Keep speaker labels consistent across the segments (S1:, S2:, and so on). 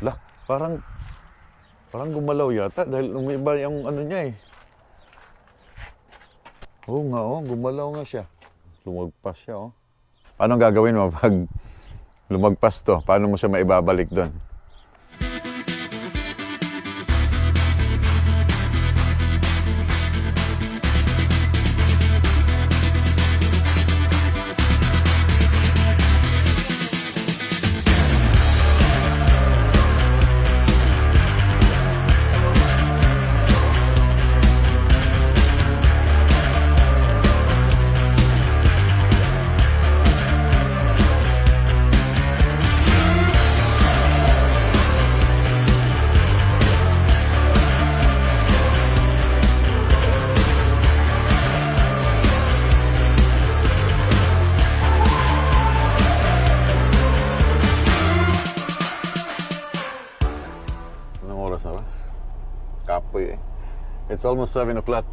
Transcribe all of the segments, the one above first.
S1: Lah, parang parang gumalaw yata dahil umiba yung ano niya eh. Oo nga oh, gumalaw nga siya. Lumagpas siya oh. Paano gagawin mo pag lumagpas to? Paano mo siya maibabalik doon? It's almost 7 o'clock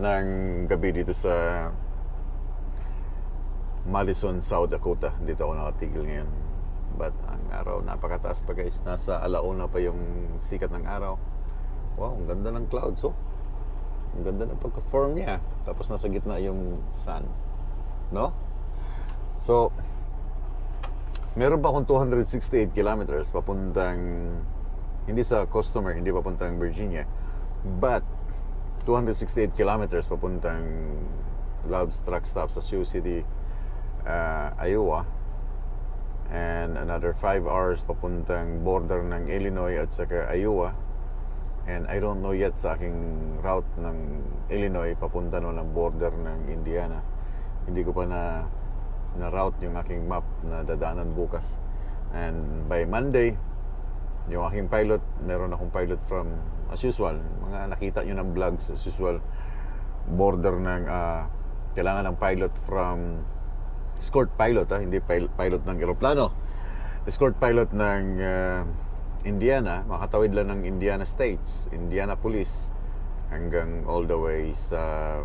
S1: ng gabi dito sa Madison, South Dakota. Dito ako nakatigil ngayon. But ang araw, napakataas pa guys. Nasa alauna pa yung sikat ng araw. Wow, ang ganda ng clouds oh. Ang ganda ng pagka-form niya. Tapos nasa gitna yung sun. No? So, meron pa akong 268 kilometers papuntang hindi sa customer, hindi papuntang Virginia. But 268 kilometers papuntang Love's Truck Stop sa Sioux City, uh, Iowa. And another 5 hours papuntang border ng Illinois at saka Iowa. And I don't know yet sa aking route ng Illinois papunta no ng border ng Indiana. Hindi ko pa na na route yung aking map na dadaanan bukas. And by Monday, yung aking pilot, meron akong pilot from, as usual, mga nakita nyo ng vlogs, as usual, border ng, ah, kailangan ng pilot from, escort pilot, ah, hindi pil- pilot ng eroplano. Escort pilot ng ah, Indiana, makatawid lang ng Indiana States, Indiana Police, hanggang all the way sa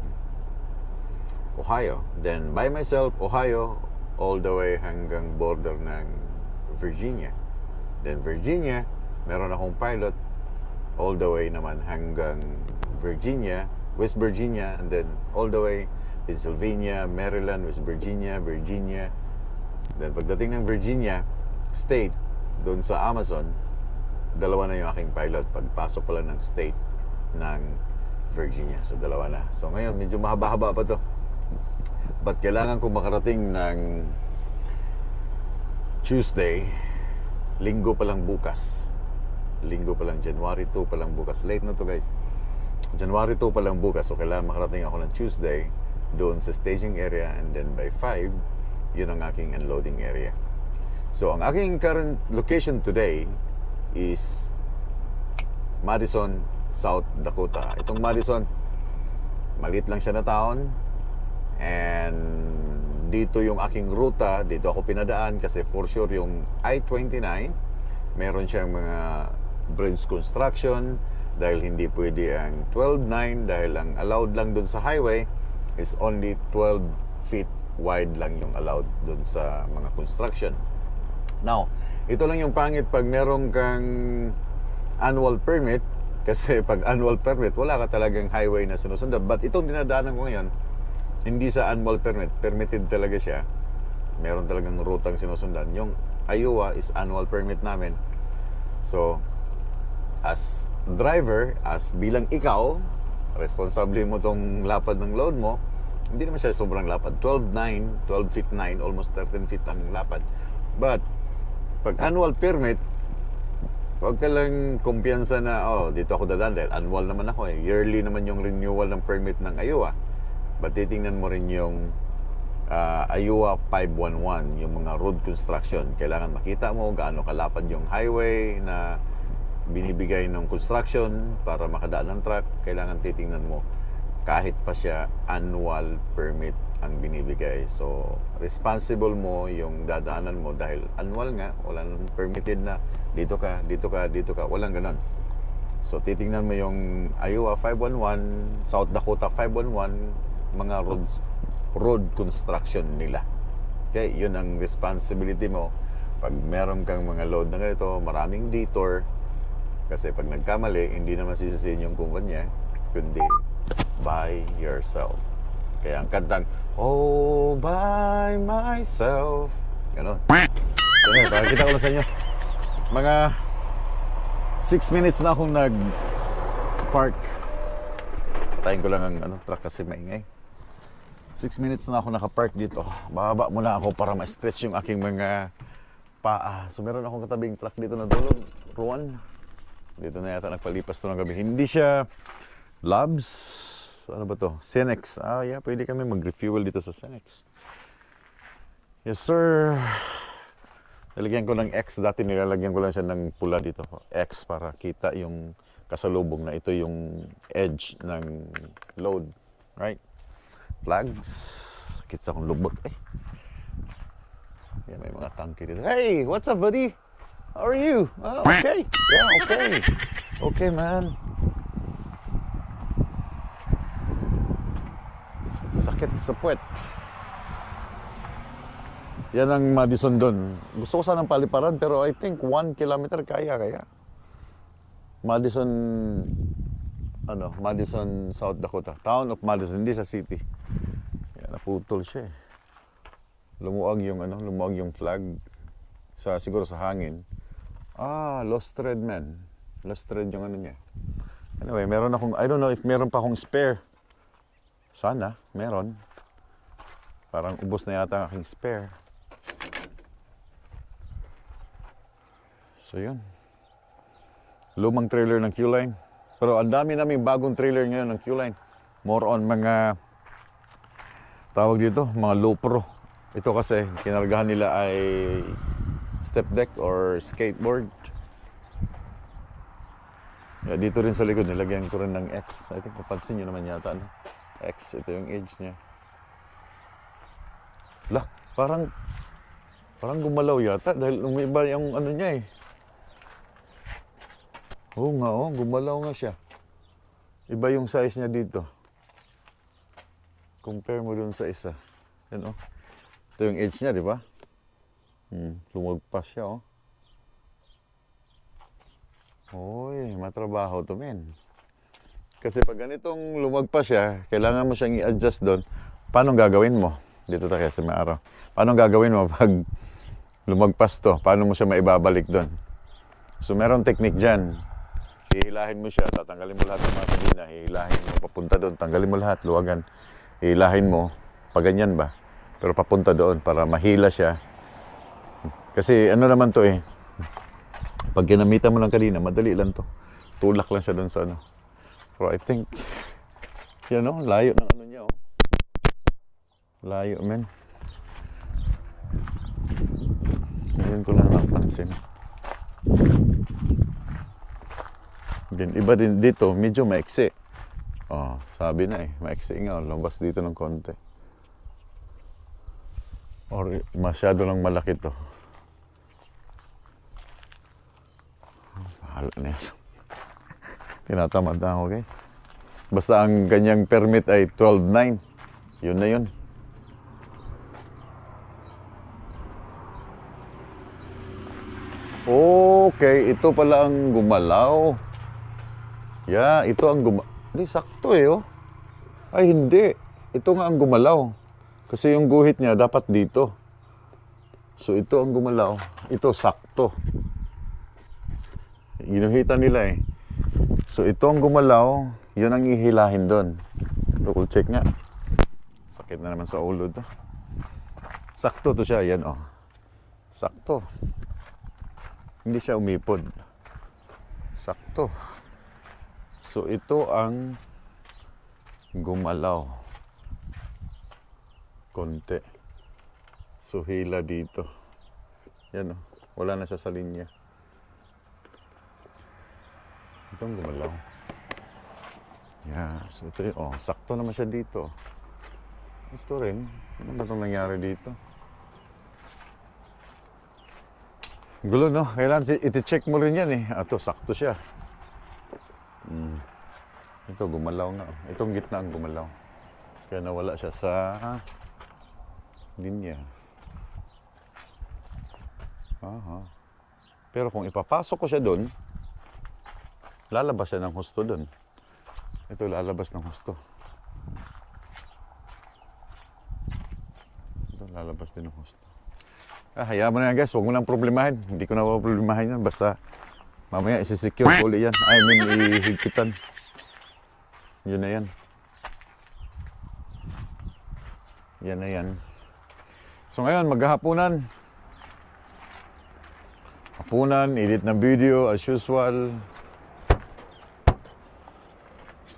S1: Ohio. Then by myself, Ohio, all the way hanggang border ng Virginia. Then Virginia, meron akong pilot all the way naman hanggang Virginia, West Virginia, and then all the way Pennsylvania, Maryland, West Virginia, Virginia. Then pagdating ng Virginia State, doon sa Amazon, dalawa na yung aking pilot pagpasok pala ng state ng Virginia. So dalawa na. So ngayon, medyo mahaba-haba pa to. But kailangan kong makarating ng Tuesday, linggo pa lang bukas. Linggo pa lang, January 2 pa lang bukas. Late na to guys. January 2 pa lang bukas. So kailangan makarating ako ng Tuesday doon sa staging area and then by 5, yun ang aking unloading area. So ang aking current location today is Madison, South Dakota. Itong Madison, maliit lang siya na town. And dito yung aking ruta, dito ako pinadaan kasi for sure yung I-29, meron siyang mga bridge construction dahil hindi pwede ang 12.9 dahil ang allowed lang dun sa highway is only 12 feet wide lang yung allowed dun sa mga construction. Now, ito lang yung pangit pag meron kang annual permit kasi pag annual permit, wala ka talagang highway na sinusundan. But itong dinadaanan ko ngayon, hindi sa annual permit, permitted talaga siya. Meron talagang rutang sinusundan. Yung Iowa is annual permit namin. So, as driver, as bilang ikaw, responsable mo tong lapad ng load mo, hindi naman siya sobrang lapad. 12.9, 12 feet 9, almost 13 feet ang lapad. But, pag annual permit, Huwag ka lang kumpiyansa na, oh, dito ako dadaan dahil annual naman ako eh. Yearly naman yung renewal ng permit ng Iowa. But titingnan mo rin yung uh, Iowa 511, yung mga road construction. Kailangan makita mo gaano kalapad yung highway na binibigay ng construction para makadaan ng truck. Kailangan titingnan mo kahit pa siya annual permit ang binibigay. So, responsible mo yung dadaanan mo dahil annual nga, wala nang permitted na dito ka, dito ka, dito ka, walang ganon. So, titingnan mo yung Iowa 511, South Dakota 511, mga roads, road construction nila. Okay, yun ang responsibility mo Pag meron kang mga load na ganito, maraming detour, kasi pag nagkamali, hindi naman sisisihin yung kumpanya, kundi by yourself. Kaya ang kantang, All by myself. Ganon. So, yun, pakikita ko lang sa inyo. Mga 6 minutes na akong nag-park. Patayin ko lang ang ano, truck kasi maingay. 6 minutes na ako nakapark dito. Bababa muna ako para ma-stretch yung aking mga paa. So meron akong katabing truck dito na dulog. Ruan. Dito na yata nagpalipas to ng gabi. Hindi siya Labs. Ano ba to? Cenex. Ah, yeah. Pwede kami mag-refuel dito sa Cenex. Yes, sir. Nilagyan ko ng X. Dati nilalagyan ko lang siya ng pula dito. X para kita yung kasalubong na ito yung edge ng load. Right? Flags. Sakit sa akong lubot. Ay. Yan, may mga tangke dito. Hey, what's up, buddy? How are you? Oh, okay. Yeah, okay. Okay, man. Sakit sa puwet. Yan ang Madison doon. Gusto ko sanang paliparan pero I think 1 kilometer kaya kaya. Madison ano, Madison, South Dakota. Town of Madison, hindi sa city. Yan, naputol siya eh. Lumuwag yung ano, lumuwag yung flag sa siguro sa hangin. Ah, lost thread man. Lost thread yung ano niya. Anyway, meron akong I don't know if meron pa akong spare. Sana, meron. Parang ubos na yata ang aking spare. So yun. Lumang trailer ng Q-Line. Pero ang dami namin bagong trailer ngayon ng Q-Line. More on mga tawag dito, mga low pro. Ito kasi kinargahan nila ay step deck or skateboard. Yeah, dito rin sa likod nilagyan ko rin ng X. I think napansin nyo naman yata. No? X, ito yung edge niya. Lah, parang parang gumalaw yata dahil umiba yung ano niya eh. Oo nga, oh, gumalaw nga siya. Iba yung size niya dito. Compare mo dun sa isa. Yan oh. Ito yung edge niya, di ba? Hmm, lumagpas siya oh. Hoy, matrabaho to men. Kasi pag ganitong lumagpas siya, kailangan mo siyang i-adjust doon. Paano gagawin mo? Dito tayo kasi may araw. Paano gagawin mo pag lumagpas to? Paano mo siya maibabalik doon? So meron technique dyan. Hihilahin mo siya, tatanggalin mo lahat ng mga kadina, hihilahin mo, papunta doon, tanggalin mo lahat, luwagan. Hihilahin mo, pag ganyan ba? Pero papunta doon para mahila siya. Kasi ano naman to eh, pag ginamitan mo lang kanina, madali lang to. Tulak lang siya doon sa ano. Pero I think, yan o, layo ng ano niya oh. Layo, men. Ngayon ko lang napansin. Din, iba din dito, medyo maiksi. Oh, sabi na eh, maiksi nga, lumabas dito ng konti. Or masyado lang malaki to. Bahala na yan. Tinatamad na ako guys. Basta ang ganyang permit ay 12.9. Yun na yun. Okay, ito pala ang gumalaw. Yeah, ito ang guma... Hindi, sakto eh, oh. Ay, hindi. Ito nga ang gumalaw. Kasi yung guhit niya dapat dito. So, ito ang gumalaw. Ito, sakto. Ginuhitan nila eh. So, ito ang gumalaw. Yun ang ihilahin doon. Double check nga. Sakit na naman sa ulo to. Sakto to siya. Yan, oh. Sakto. Hindi siya umipod. Sakto. So ito ang gumalaw. Konti. So hila dito. Yan oh. Wala na siya sa linya. Ito ang gumalaw. Yeah. So ito. Oh, sakto naman siya dito. Ito rin. Ano ba itong nangyari dito? Gulo, no? Kailangan iti-check mo rin yan eh. Ato, sakto siya. Mm. Ito, gumalaw nga. Itong gitna ang gumalaw. Kaya nawala siya sa linya. Aha. Pero kung ipapasok ko siya doon, lalabas siya ng husto doon. Ito lalabas ng husto. Ito lalabas din ng husto. Ah, hayaan mo na yan guys, huwag mo nang problemahin. Hindi ko na problemahin yan. Basta mamaya isi-secure ko ulit yan. I mean, ihigpitan. Yun na yan. Yan na yan. So ngayon, maghahapunan. Hapunan, edit ng video as usual.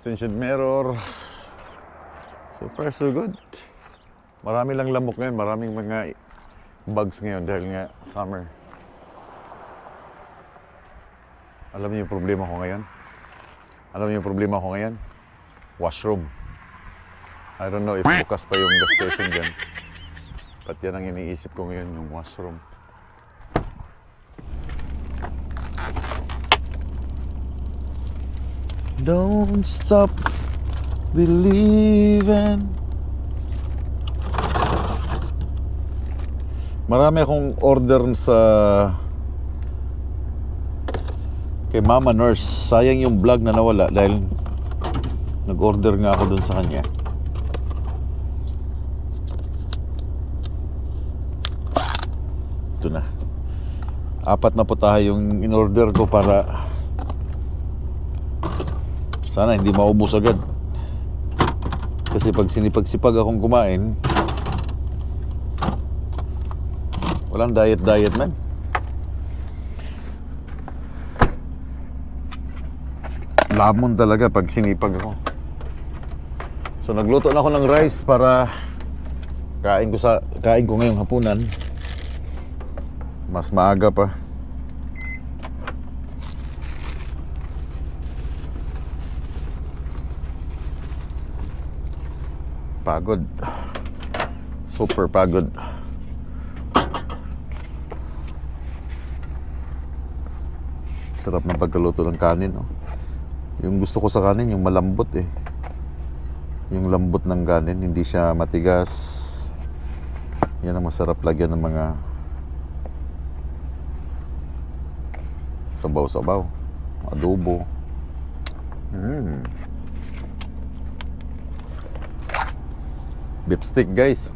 S1: Extension mirror. So far, so good. Marami lang lamok ngayon. Maraming mga bugs ngayon dahil nga summer. Alam niyo yung problema ko ngayon? Alam niyo yung problema ko ngayon? Washroom. I don't know if bukas pa yung gas station dyan. But yan ang iniisip ko ngayon, yung washroom. Don't stop believing. Marami akong order sa kay Mama Nurse. Sayang yung vlog na nawala dahil nag-order nga ako dun sa kanya. Ito na. Apat na putahe yung in-order ko para sana hindi maubos agad. Kasi pag sinipag-sipag akong kumain, walang diet-diet man. Lamon talaga pag sinipag ako. So nagluto na ako ng rice para kain ko sa kain ko ngayong hapunan. Mas maaga pa. Pagod. Super pagod. Sarap ng pagkaluto ng kanin, no? Yung gusto ko sa kanin, yung malambot eh. Yung lambot ng kanin, hindi siya matigas. Yan ang masarap lagyan ng mga sabaw-sabaw, adobo. Mm. Beef guys.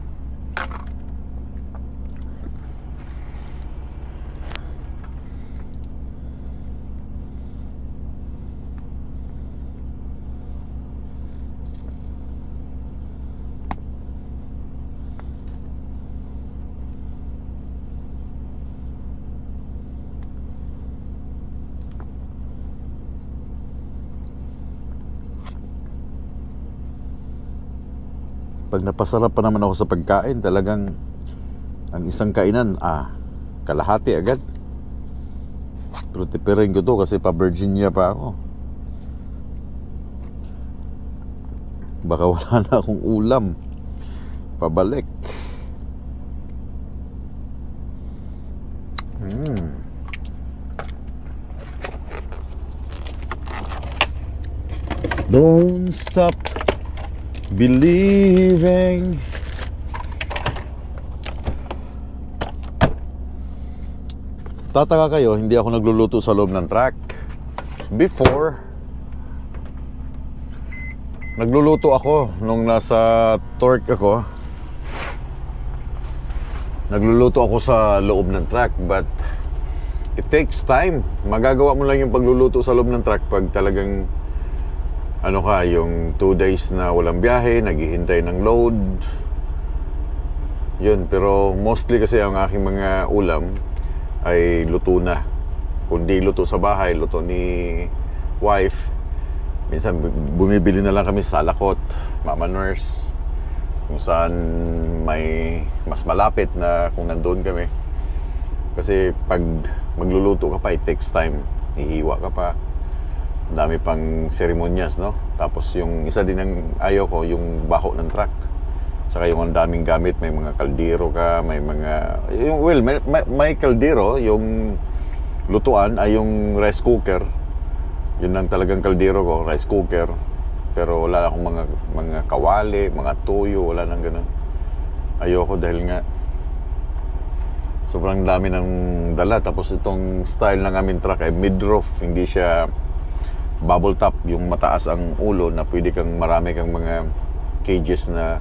S1: Napasarap pa naman ako sa pagkain, talagang ang isang kainan, ah, kalahati agad. Pero tipirin ko to kasi pa Virginia pa ako. Baka wala na akong ulam. Pabalik. Mm. Don't stop believing. Tataka kayo, hindi ako nagluluto sa loob ng truck. Before, nagluluto ako nung nasa torque ako. Nagluluto ako sa loob ng truck but it takes time. Magagawa mo lang yung pagluluto sa loob ng truck pag talagang ano ka, yung two days na walang biyahe, naghihintay ng load. Yun, pero mostly kasi ang aking mga ulam ay luto na. Kung di luto sa bahay, luto ni wife. Minsan bumibili na lang kami sa Lakot, Mama Nurse. Kung saan may mas malapit na kung nandoon kami. Kasi pag magluluto ka pa, it takes time. Ihiwa ka pa dami pang seremonyas, no? Tapos yung isa din ang ayaw ko, yung baho ng truck. Saka yung ang daming gamit, may mga kaldero ka, may mga... Yung, well, may, may, may kaldero, yung lutuan ay yung rice cooker. Yun lang talagang kaldero ko, rice cooker. Pero wala akong mga, mga kawali, mga tuyo, wala nang ganun. Ayoko dahil nga... So Sobrang dami ng dala. Tapos itong style ng aming truck ay mid-roof. Hindi siya bubble top. Yung mataas ang ulo na pwede kang marami kang mga cages na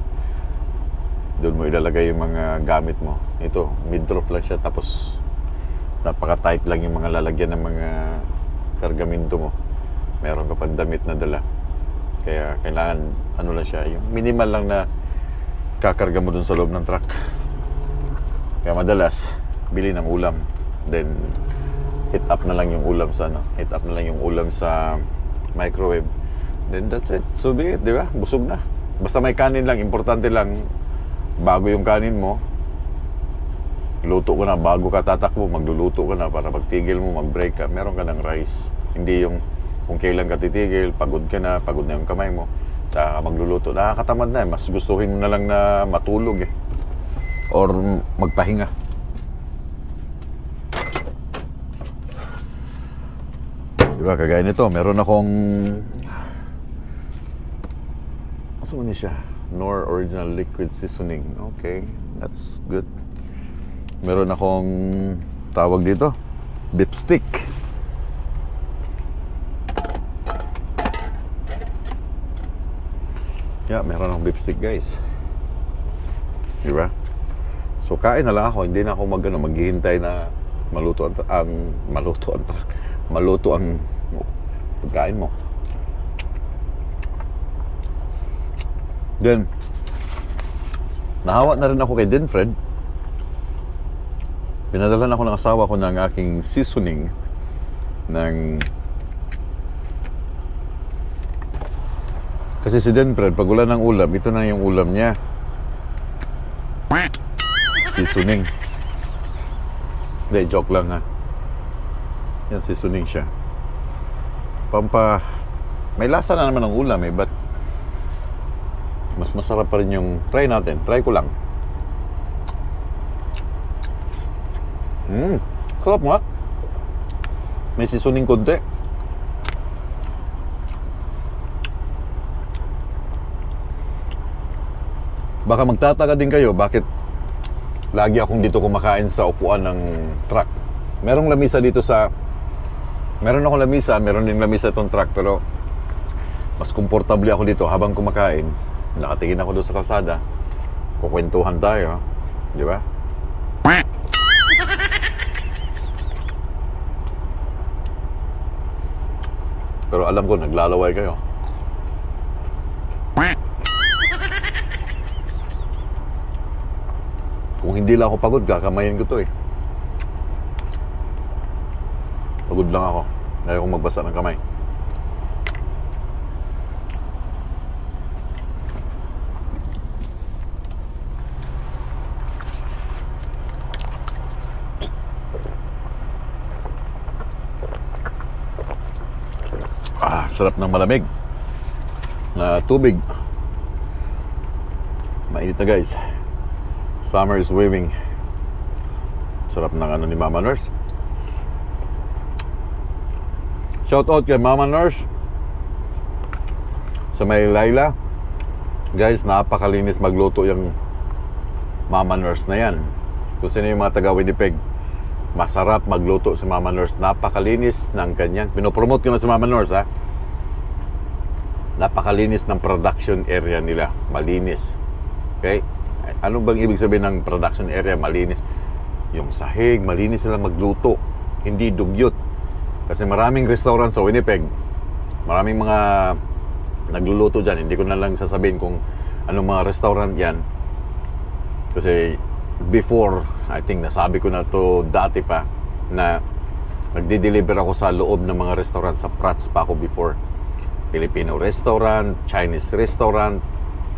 S1: doon mo ilalagay yung mga gamit mo. Ito, mid-roof lang siya. Tapos napaka-tight lang yung mga lalagyan ng mga kargamento mo. Meron ka pang damit na dala. Kaya kailangan, ano lang siya, yung minimal lang na kakarga mo dun sa loob ng truck. Kaya madalas, bili ng ulam. Then, hit up na lang yung ulam sa ano, hit up na lang yung ulam sa microwave. Then that's it. So be it, di ba? Busog na. Basta may kanin lang, importante lang, bago yung kanin mo, luto ka na. Bago ka tatakbo, magluluto ka na para pagtigil mo, mag-break ka, meron ka ng rice. Hindi yung kung kailan ka titigil, pagod ka na, pagod na yung kamay mo, saka ka magluluto. Nakakatamad na eh. Mas gustuhin mo na lang na matulog eh. Or magpahinga. Diba, kagaya nito, meron akong... Asa man siya? Nor Original Liquid Seasoning. Okay, that's good. Meron akong tawag dito, beef stick. Yeah, meron akong beef stick, guys. Di ba? So, kain na lang ako. Hindi na ako mag, ano, maghihintay na maluto ang, ang maluto ang truck. Maluto ang pagkain mo. Then, nahawa na rin ako kay Denfred. Pinadala ako ng asawa ko ng aking seasoning ng Kasi si Denfred, pag wala ng ulam, ito na yung ulam niya. Seasoning. Hindi, joke lang ha. Yan, seasoning siya. Pampa, may lasa na naman ng ulam eh, but mas masarap pa rin yung try natin. Try ko lang. Mmm, sarap nga. May seasoning konti. Baka magtataka din kayo bakit lagi akong dito kumakain sa upuan ng truck. Merong lamisa dito sa Meron akong lamisa, meron din lamisa itong truck pero mas komportable ako dito habang kumakain. Nakatingin ako doon sa kalsada. Kukwentuhan tayo, di ba? Pero alam ko, naglalaway kayo. Kung hindi lang ako pagod, kakamayin ko to eh. Pagod lang ako. Ayaw kong magbasa ng kamay. Ah, sarap ng malamig na tubig. Mainit na guys. Summer is waving. Sarap ng ano ni Mama Nurse. Shout out kay Mama Nurse. Sa may Laila. Guys, napakalinis magluto yung Mama Nurse na yan. Kung sino yung mga taga Winnipeg, masarap magluto si Mama Nurse. Napakalinis ng kanyang. Pinopromote ko na si Mama Nurse ha. Napakalinis ng production area nila. Malinis. Okay? Ano bang ibig sabihin ng production area malinis? Yung sahig, malinis sila magluto. Hindi dugyot. Kasi maraming restaurant sa Winnipeg. Maraming mga nagluluto dyan. Hindi ko na lang sasabihin kung anong mga restaurant yan. Kasi before, I think nasabi ko na to dati pa, na nagdi-deliver ako sa loob ng mga restaurant sa Prats pa ako before. Filipino restaurant, Chinese restaurant.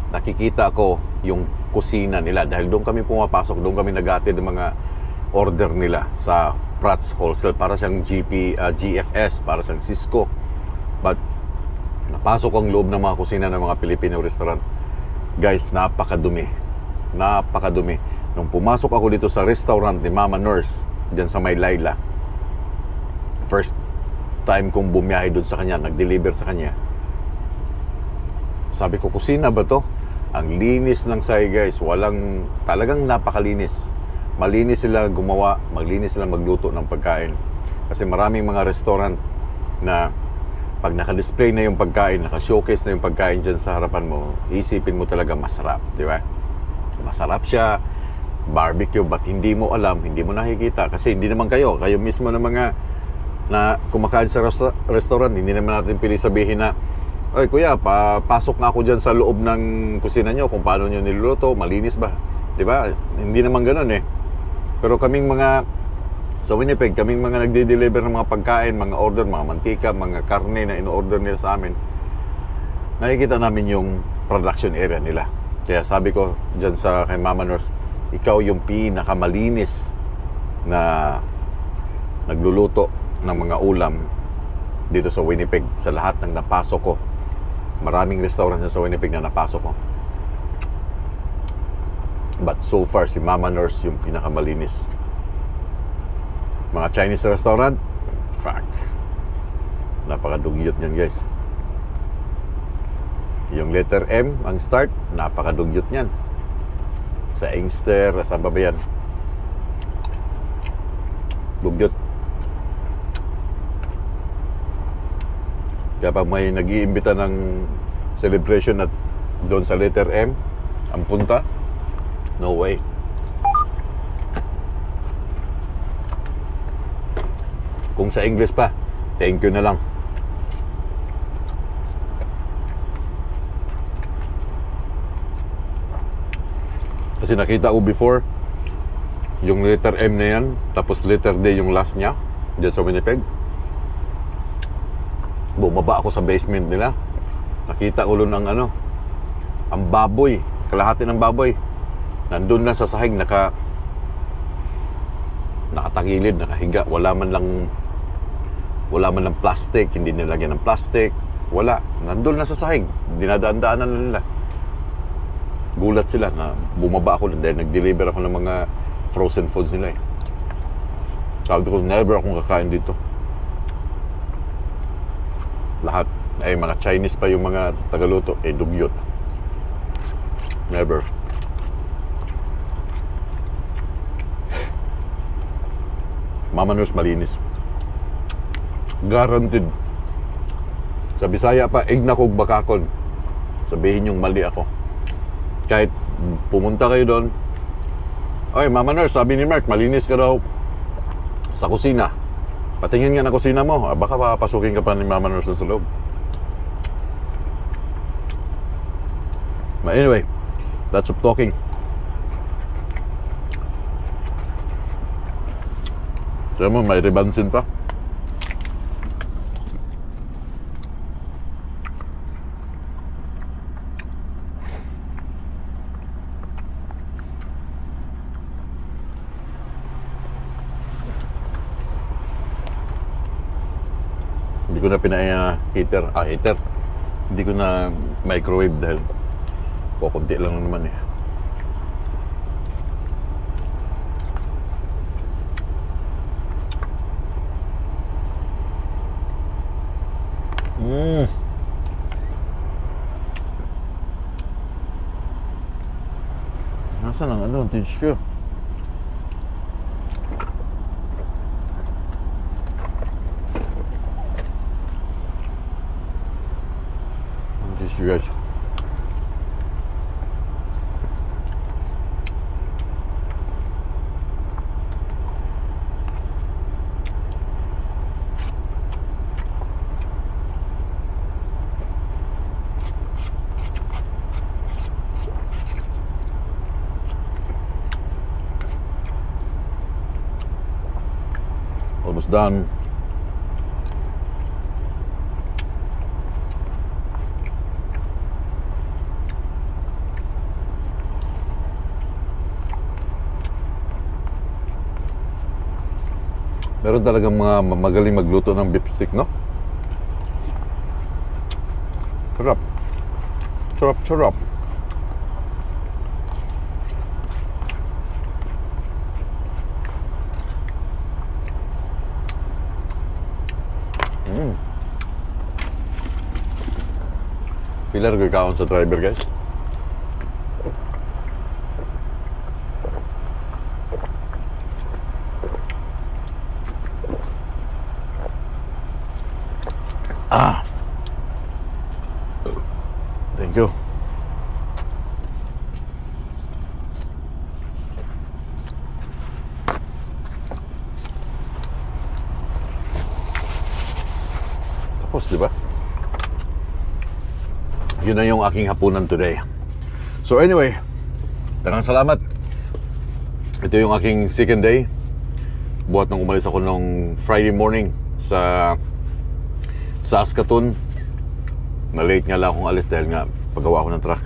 S1: Nakikita ko yung kusina nila dahil doon kami pumapasok, doon kami nagati ng mga order nila sa Prats Wholesale para siyang GP, uh, GFS, para siyang Cisco. But napasok ang loob ng mga kusina ng mga Filipino restaurant. Guys, napakadumi. Napakadumi. Nung pumasok ako dito sa restaurant ni Mama Nurse, diyan sa May Laila, first time kong bumiyahe doon sa kanya, nag-deliver sa kanya. Sabi ko, kusina ba to? Ang linis ng say guys, walang, talagang napakalinis. Malinis sila gumawa, maglinis sila magluto ng pagkain. Kasi maraming mga restaurant na pag naka-display na yung pagkain, naka-showcase na yung pagkain dyan sa harapan mo, isipin mo talaga masarap, di ba? Masarap siya, barbecue, but hindi mo alam, hindi mo nakikita kasi hindi naman kayo, kayo mismo na mga na kumakain sa resta- restaurant, hindi naman natin pili sabihin na Oy kuya, pa pasok na ako dyan sa loob ng kusina nyo kung paano nyo niluluto, malinis ba? Di ba? Hindi naman ganun eh. Pero kaming mga sa Winnipeg, kaming mga nagde-deliver ng mga pagkain, mga order, mga mantika, mga karne na in-order nila sa amin, nakikita namin yung production area nila. Kaya sabi ko dyan sa kay Mama Nurse, ikaw yung pinakamalinis na nagluluto ng mga ulam dito sa Winnipeg sa lahat ng napasok ko. Maraming restaurant sa Winnipeg na napasok ko. But so far, si Mama Nurse yung pinakamalinis. Mga Chinese restaurant, fuck. Napakadugyot niyan, guys. Yung letter M, ang start, napakadugyot niyan. Sa Inkster, sa ba yan? Dugyot. Kaya pag may nag-iimbita ng celebration at doon sa letter M, ang punta, no way. Kung sa English pa, thank you na lang. Kasi nakita ko before, yung letter M na yan, tapos letter D yung last niya, dyan sa Winnipeg. Bumaba ako sa basement nila. Nakita ko ng ano, ang baboy, kalahati ng baboy. Nandun na sa sahig, naka, nakatagilid, nakahiga. Wala man lang, wala man lang plastic, hindi nilagyan ng plastic. Wala. Nandun na sa sahig. Dinadaan-daanan na nila. Gulat sila na bumaba ako dahil nag-deliver ako ng mga frozen foods nila eh. Sabi ko, never akong kakain dito. Lahat. Ay, mga Chinese pa yung mga tagaluto. Eh, dugyot. Never. Mama Nurse malinis. Guaranteed. Sa Bisaya pa, ignakog bakakon. Sabihin yung mali ako. Kahit pumunta kayo doon, Oy, Mama Nurse, sabi ni Mark, malinis ka daw sa kusina. Patingin nga na kusina mo. Ah, baka papasukin ka pa ni Mama Nurse sa loob. But anyway, that's of talking. Tiyan mo, may ribansin pa. Hindi ko na pina-heater. Ah, heater. Hindi ko na microwave dahil kukunti lang naman eh. Mm. Nasaan ang ano, done. Meron talagang mga magaling magluto ng beef stick, no? Sarap. Sarap, sarap. Mm. Pilar ikaon sa driver, guys. Ah. Thank you. Tapos, di ba? Yun na yung aking hapunan today. So anyway, tanang salamat. Ito yung aking second day. Buhat nang umalis ako nung Friday morning sa Saskatoon. Na late nga lang akong alis dahil nga paggawa ko ng truck.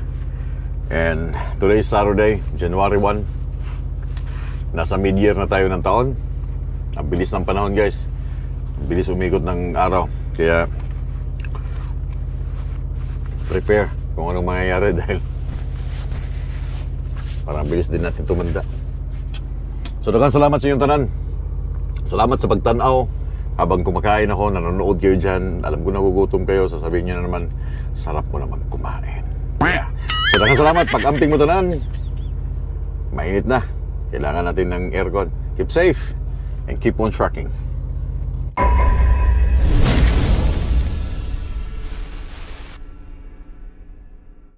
S1: And today is Saturday, January 1. Nasa mid-year na tayo ng taon. Ang bilis ng panahon guys. Ang bilis umikot ng araw. Kaya prepare kung anong mangyayari dahil parang bilis din natin tumanda. So daghang salamat sa inyong tanan. Salamat sa pagtanaw. Habang kumakain ako, nanonood kayo dyan. Alam ko nagugutom kayo. Sasabihin nyo na naman, sarap mo naman kumain. Yeah. So daghang salamat. Pag-amping mo tanan, mainit na. Kailangan natin ng aircon. Keep safe and keep on trucking.